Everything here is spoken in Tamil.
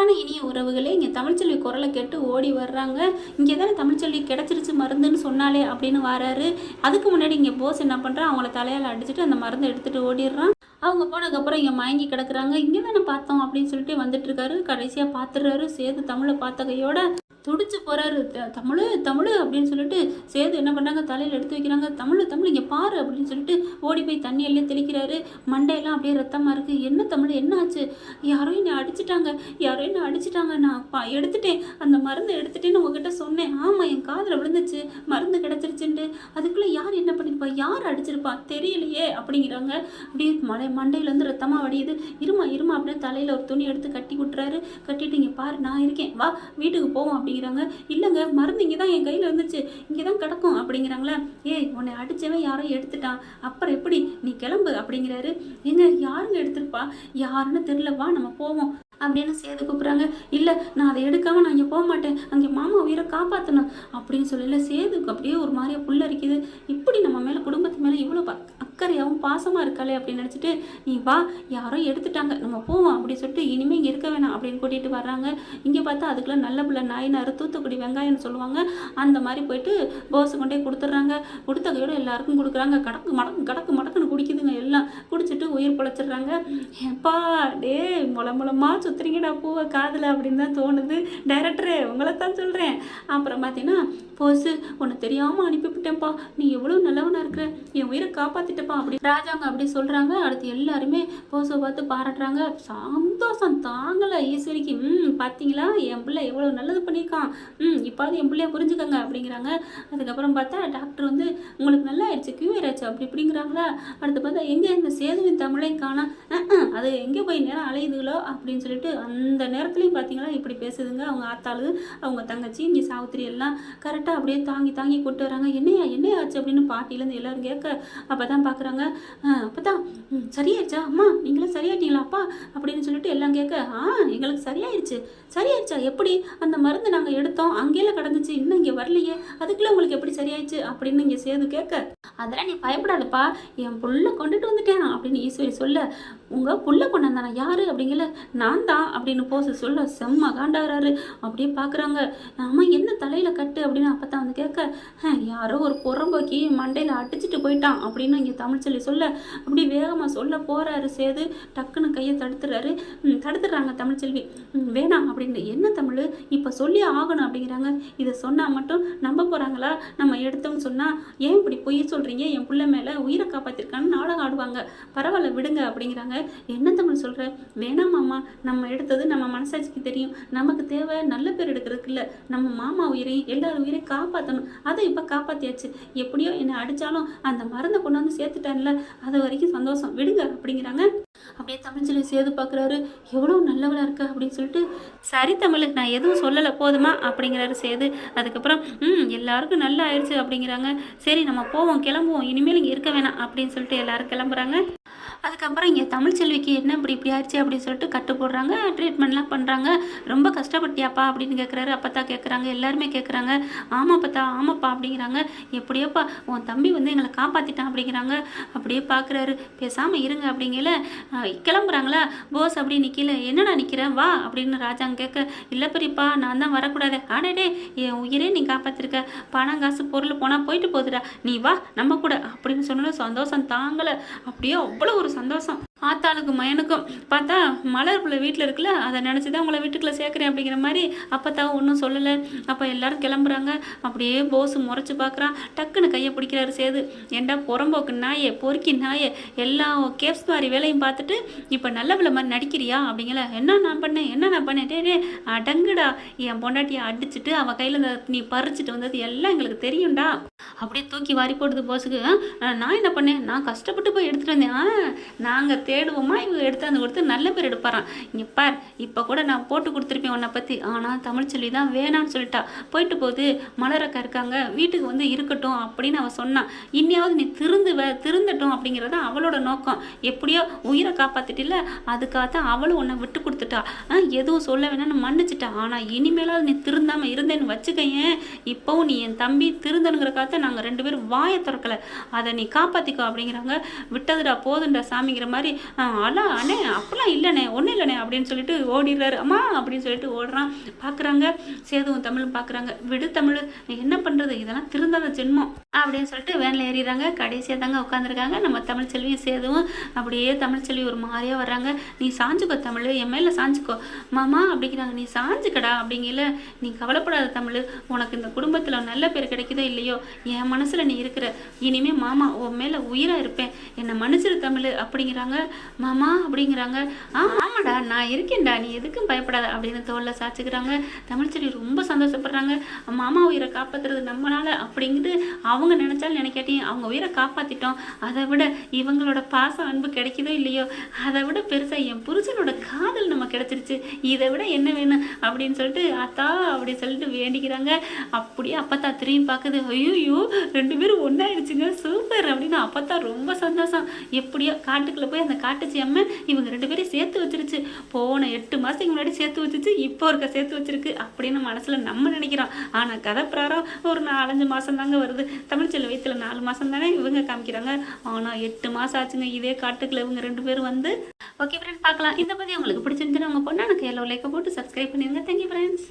அன்பான இனிய உறவுகளே இங்கே தமிழ்ச்செல்வி குரலை கேட்டு ஓடி வர்றாங்க. இங்கே தானே தமிழ்ச்செல்வி கிடச்சிருச்சு மருந்துன்னு சொன்னாலே அப்படின்னு வராரு. அதுக்கு முன்னாடி இங்கே போஸ் என்ன பண்ணுறான் அவங்கள தலையால் அடிச்சுட்டு அந்த மருந்தை எடுத்துகிட்டு ஓடிடுறான். அவங்க போனதுக்கப்புறம் இங்கே மயங்கி கிடக்குறாங்க. இங்கே தானே பார்த்தோம் அப்படின்னு சொல்லிட்டு வந்துட்டு இருக்காரு. கடைசியாக பார்த்துடுறாரு. சேர்த்து தமிழை பார்த்த கையோட துடிச்சு போறாரு. த- தமிழ் தமிழ் அப்படின்னு சொல்லிட்டு சேது என்ன பண்ணாங்க? தலையில் எடுத்து வைக்கிறாங்க. தமிழ் தமிழ் இங்கே பாரு அப்படின்னு சொல்லிட்டு ஓடி போய் தண்ணி எல்லாம் தெளிக்கிறாரு. மண்டையெல்லாம் அப்படியே ரத்தமாக இருக்கு. என்ன தமிழ் என்ன ஆச்சு? யாரோ என்னை அடிச்சிட்டாங்க. யாரோ என்னை அடிச்சிட்டாங்க. நான் பா எடுத்துட்டேன். அந்த மருந்து எடுத்துட்டேன்னு உங்ககிட்ட சொன்னேன். ஆமாம் என் காதில் விழுந்துச்சு. மருந்து கிடச்சிருச்சுன்ட்டு. அதுக்குள்ளே யார் என்ன பண்ணிருப்பா? யார் அடிச்சிருப்பா? தெரியலையே அப்படிங்கிறாங்க. அப்படியே மலை மண்டையிலேருந்து ரத்தமாக வடியுது. இருமா இருமா அப்படியே தலையில் ஒரு துணி எடுத்து கட்டி விட்டுறாரு. கட்டிட்டு இங்கே பாரு நான் இருக்கேன். வா வீட்டுக்கு போவோம் அப்படிங்கிறாங்க இல்லைங்க மருந்து இங்கே தான் என் கையில் இருந்துச்சு. இங்கே தான் கிடக்கும் அப்படிங்கிறாங்களா? ஏய் உன்னை அடித்தவன் யாரோ எடுத்துட்டான். அப்புறம் எப்படி நீ கிளம்பு அப்படிங்கிறாரு. எங்க யாருங்க எடுத்திருப்பா? யாருன்னு தெரியலவா நம்ம போவோம் அப்படின்னு சேது கூப்பிட்றாங்க. இல்லை நான் அதை எடுக்காமல் நான் இங்கே போக மாட்டேன். அங்கே மாமா உயிரை காப்பாற்றணும் அப்படின்னு சொல்லல சேதுக்கு அப்படியே ஒரு மாதிரியா புல்லரிக்குது. இப்படி நம்ம மேலே குடும்பத்து மேலே இவ்வளோ பார்க்க அக்கறையாகவும் பாசமாக இருக்காளே அப்படின்னு நினச்சிட்டு நீ வா யாரோ எடுத்துட்டாங்க நம்ம போவோம் அப்படின்னு சொல்லிட்டு இனிமேல் இங்கே இருக்க வேணாம் அப்படின்னு கூட்டிகிட்டு வர்றாங்க. இங்கே பார்த்தா அதுக்குள்ள நல்ல பிள்ளை நாயினார் தூத்துக்குடி வெங்காயம்னு சொல்லுவாங்க. அந்த மாதிரி போயிட்டு போஸ் கொண்டே கொடுத்துட்றாங்க. கொடுத்த கையோட எல்லாருக்கும் கொடுக்குறாங்க. கடக்கு மடக்கு கடக்கு மடக்குன்னு குடிக்குதுங்க எல்லாம். குடிச்சிட்டு உயிர் பொழைச்சிடுறாங்க. எப்பா டே முள முளமா சுத்துறீங்கடா பூவை காதில் அப்படின்னு தான் தோணுது. டைரக்டரு உங்களை தான் சொல்கிறேன் அப்புறம் பார்த்தீங்கன்னா போஸு உன்னை தெரியாமல் அனுப்பிவிட்டேன்ப்பா நீ எவ்வளோ நல்லவனாக இருக்கிற. என் உயிரை காப்பாற்றிட்டப்பா அப்படி ராஜாங்க அப்படி சொல்கிறாங்க அடுத்து எல்லாருமே போஸை பார்த்து பாராட்டுறாங்க. சந்தோஷம். தாங்கலை ஈஸ்வரிக்கு. ம் பார்த்தீங்களா என் பிள்ளை எவ்வளோ நல்லது பண்ணியிருக்கான். ம் இப்பாவது என் பிள்ளைய புரிஞ்சுக்கங்க அப்படிங்கிறாங்க. அதுக்கப்புறம் பார்த்தா டாக்டர் வந்து உங்களுக்கு நல்லா ஆயிடுச்சு. கியூர் ஆயிடுச்சு அப்படி இப்படிங்கிறாங்களா? அடுத்து பார்த்தா எங்கே இந்த சேதுவின் தமிழை காணா அது எங்கே போய் நேரம் அலையுதுகளோ? அப்படின்னு சொல்லிட்டு அந்த நேரத்துலையும் பார்த்தீங்களா இப்படி பேசுதுங்க. அவங்க ஆத்தாளு அவங்க தங்கச்சி இங்கே சாவித்திரி எல்லாம் கரெக்டாக அப்படியே தாங்கி தாங்கி கூட்டு வராங்க. என்னையா என்னையா ஆச்சு? அப்படின்னு பாட்டிலேருந்து எல்லாரும் கேட்க அப்போ தான் பார்க்குறாங்க அப்போ தான் சரியாயிடுச்சா? அம்மா நீங்களும் சரியாயிட்டீங்களா? அப்பா அப்படின்னு சொல்லிட்டு எல்லாம் கேட்க ஆ எங்களுக்கு சரியாயிடுச்சு. சரியாயிடுச்சா? எப்படி? அந்த மருந்து நாங்கள் எடுத்தோம். அங்கேயே கிடந்துச்சு. இன்னும் இங்கே வரலையே. அதுக்குள்ளே உங்களுக்கு எப்படி சரியாயிடுச்சு? அப்படின்னு இங்கே சேது கேட்க அதெல்லாம் நீ பயப்படாதப்பா. என் புள்ள கொண்டுட்டு வந்துட்டேன் அப்படின்னு ஈஸ்வரி சொல்ல உங்கள் புள்ள கொண்டாந்தானா யாரு? அப்படிங்கல நான் தான் அப்படின்னு போச சொல்ல செம்ம காண்டாகிறாரு அப்படியே பார்க்குறாங்க நம்ம என்ன தலையில் கட்டு? அப்படின்னு அப்போ தான் வந்து கேட்க யாரோ ஒரு புறம்போக்கி மண்டையில் அடிச்சிட்டு போயிட்டான் அப்படின்னு இங்கே தமிழ்ச்சொல்லி சொல்ல அப்படி வேகமாக சொல்ல போகிறாரு சேது. டக்குன்னு கையை தடுத்துறாரு. தடுத்துடுறாங்க தமிழ்ச்செல்வி வேணாம் அப்படின்னு என்ன தமிழ்? இப்போ சொல்லி ஆகணும் அப்படிங்கிறாங்க. இதை சொன்னால் மட்டும் நம்ப போகிறாங்களா நம்ம எடுத்தோம்னு சொன்னால் ஏன் இப்படி பொய் சொல்கிறீங்க என் பிள்ளை மேலே உயிரை காப்பாற்றிருக்கான்னு நாடகம் ஆடுவாங்க. பரவாயில்ல விடுங்க அப்படிங்கிறாங்க. என்ன தமிழ் சொல்கிற வேணாம் மாமா நம்ம எடுத்தது நம்ம மனசாட்சிக்கு தெரியும். நமக்கு தேவை நல்ல பேர் எடுக்கிறதுக்கு இல்லை. நம்ம மாமா உயிரையும் எல்லார் உயிரையும் காப்பாற்றணும் அதை இப்போ காப்பாற்றியாச்சு எப்படியோ என்னை அடித்தாலும் அந்த மருந்தை கொண்டு வந்து சேர்த்துட்டான்ல. அது வரைக்கும் சந்தோஷம். விடுங்க அப்படிங்கிறாங்க. அப்படியே தமிழ்ச்செல்வி சேது பார்க்குறாரு. எவ்வளோ நல்லவளாக இருக்கா அப்படின்னு சொல்லிட்டு சரி தமிழ் நான் எதுவும் சொல்லலை போதுமா? அப்படிங்கிறாரு சேது. அதுக்கப்புறம் ம் எல்லாருக்கும் நல்லா ஆயிடுச்சு அப்படிங்கிறாங்க. சரி நம்ம போவோம் கிளம்புவோம். இனிமேல் இங்கே இருக்க வேணாம் அப்படின்னு சொல்லிட்டு எல்லாரும் கிளம்புறாங்க. அதுக்கப்புறம் இங்கே தமிழ்ச்செல்விக்கு என்ன இப்படி இப்படி ஆயிடுச்சு அப்படின்னு சொல்லிட்டு கட்டு போடுறாங்க ட்ரீட்மெண்ட்லாம் பண்ணுறாங்க ரொம்ப கஷ்டப்பட்டியாப்பா அப்படின்னு கேட்குறாரு அப்பத்தா கேட்குறாங்க எல்லாருமே கேட்குறாங்க ஆமாப்பத்தா ஆமாப்பா அப்படிங்கிறாங்க. எப்படியோப்பா உன் தம்பி வந்து எங்களை காப்பாற்றிட்டான் அப்படிங்கிறாங்க. அப்படியே பார்க்குறாரு பேசாமல் இருங்க அப்படிங்கல. கிளம்புறாங்களா? போஸ் அப்படி நிற்கல என்னடா நிற்கிறேன் வா அப்படின்னு ராஜாங்க கேட்க இல்லை பெரியப்பா நான் தான் வரக்கூடாது. ஆடடே என் உயிரே நீ காப்பாற்றிருக்க பணம் காசு பொருள் போனால் போயிட்டு போகுதுடா நீ வா நம்ம கூட அப்படின்னு சொன்னாலும் சந்தோஷம் தாங்கலை. அப்படியே அவ்வளோ ஒரு சந்தோஷம். ஆத்தாளுக்கும் மயனுக்கும். பார்த்தா மலர் பிள்ளை வீட்டில் இருக்குல்ல அதை நினச்சி தான் உங்களை வீட்டுக்குள்ளே சேர்க்குறேன் அப்படிங்கிற மாதிரி அப்போ ஒன்றும் சொல்லலை. அப்போ எல்லாரும் கிளம்புறாங்க. அப்படியே போஸ் முறைச்சி பார்க்குறான். டக்குன்னு கையை பிடிக்கிறாரு சேது. ஏண்டா புறம்போக்கு நாயே பொறுக்கி நாயே எல்லா கேப்ஸ் மாதிரி வேலையும் பார்த்துட்டு இப்போ நல்ல பிள்ளை மாதிரி நடிக்கிறியா அப்படிங்கல என்ன நான் பண்ணேன்? என்ன நான் பண்ணேன்? டே டே அடங்குடா. என் பொண்டாட்டியை அடிச்சுட்டு அவள் கையில் இந்த நீ பறிச்சிட்டு வந்தது எல்லாம் எங்களுக்கு தெரியும்டா. அப்படியே தூக்கி வாரி போடுது போஸுக்கு. நான் என்ன பண்ணேன்? நான் கஷ்டப்பட்டு போய் எடுத்துகிட்டு வந்தேன். நாங்கள் தேடுவோமா? இவங்க எடுத்தாந்து கொடுத்து நல்ல பேர் எடுப்பாரான் இங்கே பார் இப்போ கூட நான் போட்டு கொடுத்துருப்பேன் உன்னை பற்றி ஆனால் தமிழ்ச்செல்வி தான் வேணான்னு சொல்லிட்டா. போயிட்டு போகுது மலரக்கா இருக்காங்க வீட்டுக்கு வந்து இருக்கட்டும் அப்படின்னு அவள் சொன்னான் இன்னையாவது நீ திருந்துவ திருந்தட்டும் அப்படிங்கிறது அவளோட நோக்கம். எப்படியோ உயிரை காப்பாத்திட்டில்ல அதுக்காக தான் அவளும் உன்னை விட்டு கொடுத்துட்டா. ஆ, எதுவும் சொல்ல வேணாம்னு மன்னிச்சிட்டா. ஆனால் இனிமேலாவது நீ திருந்தாமல் இருந்தேன்னு வச்சுக்கையன் இப்போவும் நீ என் தம்பி திருந்தனுங்கிறக்காக நாங்கள் ரெண்டு பேரும் வாயை திறக்கல. அதை நீ காப்பாற்றிக்கோ அப்படிங்கிறாங்க. விட்டதுடா போதுண்டா சாமிங்கிற மாதிரி அலா அண்ணே அப்படிலாம் இல்லைண்ணே ஒன்றும் இல்லைண்ணே அப்படின்னு சொல்லிட்டு ஓடிடுறாரு. அம்மா அப்படின்னு சொல்லிட்டு ஓடுறான். பார்க்குறாங்க சேதுவும் தமிழும் பார்க்குறாங்க விடு தமிழ் என்ன பண்ணுறது இதெல்லாம் திருந்தாத ஜென்மம் அப்படின்னு சொல்லிட்டு வேனில் ஏறிடுறாங்க. கடைசியாக தாங்க உட்காந்துருக்காங்க நம்ம தமிழ்ச்செல்வியும் சேதுவும் அப்படியே தமிழ்ச்செல்வி ஒரு மாதிரியாக வர்றாங்க. நீ சாஞ்சுக்கோ தமிழ் என் மேலே சாஞ்சுக்கோ. மாமா அப்படிங்கிறாங்க. நீ சாஞ்சுக்கடா அப்படிங்கல நீ கவலைப்படாத தமிழ். உனக்கு இந்த குடும்பத்தில் நல்ல பேர் கிடைக்குதோ இல்லையோ என் மனசில் நீ இருக்கிற இனிமே மாமா உன் மேலே உயிராக இருப்பேன். என்னை மன்னிச்சிரு தமிழ் அப்படிங்கிறாங்க. மாமா அப்படிங்கிறாங்க. ஆ ஆமாடா நான் இருக்கேன்டா நீ எதுக்கும் பயப்படாத அப்படின்னு தோளில் சாச்சுக்கிறாங்க. தமிழ்ச்செடி ரொம்ப சந்தோஷப்படுறாங்க. மாமா உயிரை காப்பாத்துறது நம்மளால அப்படிங்கிட்டு அவங்க நினைச்சாலும் நினைக்காட்டியும் அவங்க உயிரை காப்பாத்திட்டோம். அதை விட இவங்களோட பாசம் அன்பு கிடைக்குதோ இல்லையோ அதை விட பெருசா என் புருஷனோட காதல் நம்ம கிடைச்சிருச்சு. இதை விட என்ன வேணும்? அப்படின்னு சொல்லிட்டு அத்தா அப்படி சொல்லிட்டு வேண்டிக்கிறாங்க. அப்படியே அப்பத்தா திரும்பி பார்க்குது ஐயோ ரெண்டு பேரும் ஒன்றாயிடுச்சுங்க சூப்பர் அப்படின்னு அப்பத்தா ரொம்ப சந்தோஷம். எப்படியோ காட்டுக்குள்ள போய் அந்த காட்டுச்சு அம்மை இவங்க ரெண்டு பேரையும் சேர்த்து வச்சிருச்சு. போன எட்டு மாதத்துக்கு முன்னாடி சேர்த்து வச்சிருச்சு இப்போ இருக்க சேர்த்து வச்சிருக்கு அப்படின்னு மனசில் நம்ம நினைக்கிறோம். ஆனால் கதை பிரகாரம் ஒரு நாலஞ்சு மாதம் தாங்க வருது. தமிழ்ச்செல்வி வயிற்றுல நாலு மாதம் தானே இவங்க காமிக்கிறாங்க. ஆனால் எட்டு மாதம் ஆச்சுங்க. இதே காட்டுக்குள்ள இவங்க ரெண்டு பேரும் வந்து. ஓகே ஃப்ரெண்ட்ஸ் பார்க்கலாம். இந்த பற்றி உங்களுக்கு பிடிச்சிருந்துச்சுன்னா உங்கள் பொண்ணு எனக்கு எல்லோ லைக்கை போட்டு சப்ஸ்கிரைப் பண்ணிடுங்க. Thank you friends